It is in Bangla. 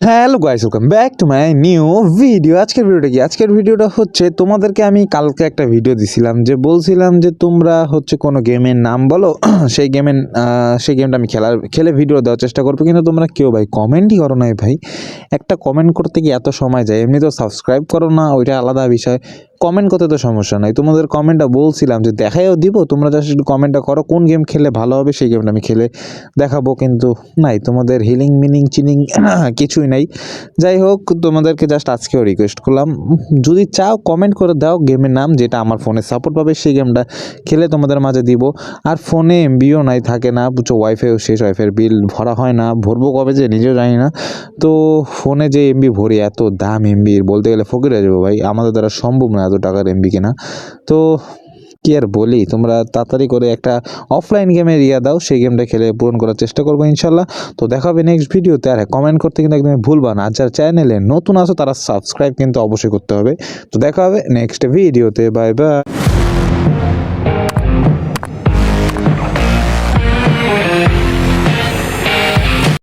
Hello guys welcome back to my new video আজকের ভিডিওটা কি? আজকের ভিডিওটা হচ্ছে তোমাদেরকে আমি কালকে একটা ভিডিও দিছিলাম যে বলছিলাম যে তোমরা হচ্ছে কোনো গেমের নাম বলো, সেই গেমের সেই গেমটা আমি খেলার খেলে ভিডিও দেওয়ার চেষ্টা করব। কিন্তু তোমরা কেউ ভাই কমেন্টই করো নাই ভাই। একটা কমেন্ট করতে গিয়ে এত সময় যায় এমনি তো সাবস্ক্রাইব করো না, ওইটা আলাদা বিষয়। কমেন্ট করতে তো সমস্যা নাই। তোমাদের কমেন্টটা বলছিলাম যে দেখাইও দিব, তোমরা জাস্ট একটু কমেন্টটা করো, কোন গেম খেলে ভালো হবে সেই গেমটা আমি খেলে দেখাবো, কিন্তু নাই, তোমাদের হিলিং মিনিং চিনিং কিছুই নাই। যাই হোক, তোমাদেরকে জাস্ট আজকেও রিকোয়েস্ট করলাম, যদি চাও কমেন্ট করে দাও গেমের নাম, যেটা আমার ফোনে সাপোর্ট পাবে, সেই গেমটা খেলে তোমাদের মাঝে দিব। আর ফোনে এমবিও নাই, থাকে না, বুঝছ ওয়াইফাইও শেষ ওয়াইফাইয়ের বিল ভরা হয় না, ভরবো কবে যে নিজেও জানি না। তো ফোনে যে এমবি ভরি, এত দাম এমবির বলতে গেলে ফকির হয়ে যাব ভাই, আমাদের দ্বারা সম্ভব না। এত টাকার এমবি কেনা। তো কি আর বলি, তোমরা তাড়াতাড়ি করে একটা অফলাইন গেমের ইয়া দাও, সেই গেমটা খেলে পূরণ করার চেষ্টা করব ইনশাল্লাহ। তো দেখা হবে নেক্সট ভিডিওতে আর কমেন্ট করতে কিন্তু একদমই ভুলবা না। আর যারা চ্যানেলে নতুন আসো তারা সাবস্ক্রাইব কিন্তু অবশ্যই করতে হবে। তো দেখা হবে নেক্সট ভিডিওতে বাই বাই